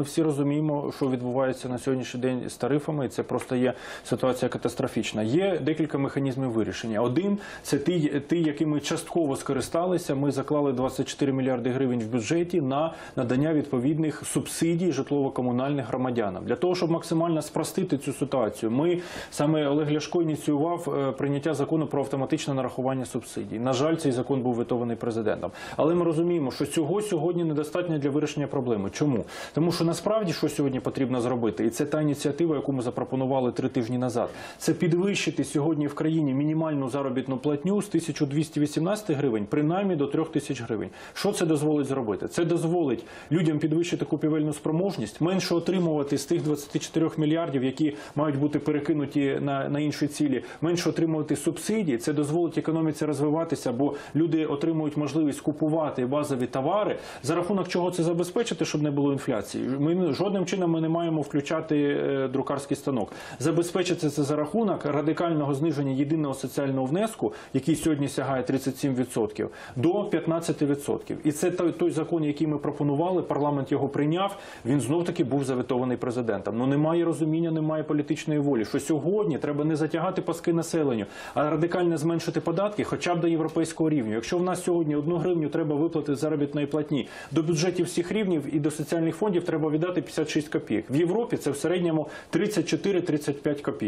Ми всі розуміємо, що відбувається на сьогоднішній день з тарифами, і це просто є ситуація катастрофічна. Є декілька механізмів вирішення. Один це ті, ті, якими частково скористалися. Ми заклали 24 мільярди гривень в бюджеті на надання відповідних субсидій житлово-комунальних громадянам для того, щоб максимально спростити цю ситуацію. Ми саме Олег Ляшко ініціював е, прийняття закону про автоматичне нарахування субсидій. На жаль, цей закон був ветований президентом. Але ми розуміємо, що цього сьогодні недостатньо для вирішення проблеми. Чому? Тому що насправді що сьогодні потрібно зробити, і це та ініціатива, яку ми запропонували три тижні назад. Це підвищити сьогодні в країні мінімальну заробітну платню з 1218 гривень, принаймні до 3000 гривень. Що це дозволить зробити? Це дозволить людям підвищити купівельну спроможність, менше отримувати з тих 24 мільярдів, які мають бути перекинуті на, на інші цілі, менше отримувати субсидії. Це дозволить економіці розвиватися, бо люди отримують можливість купувати базові товари. За рахунок чого це забезпечити, щоб не було інфляції. Ми жодним чином ми не маємо включати е, друкарський станок. Забезпечити це за рахунок радикального зниження єдиного соціального внеску, який сьогодні сягає 37%, до 15%. І це той, той закон, який ми пропонували. Парламент його прийняв. Він знов таки був заветований президентом. Ну немає розуміння, немає політичної волі. Що сьогодні треба не затягати паски населенню, а радикально зменшити податки, хоча б до європейського рівня. Якщо в нас сьогодні одну гривню треба виплатити заробітної платні до бюджетів всіх рівнів і до соціальних фондів треба віддати 56 копійок. В Європі це в середньому 34-35 копійок.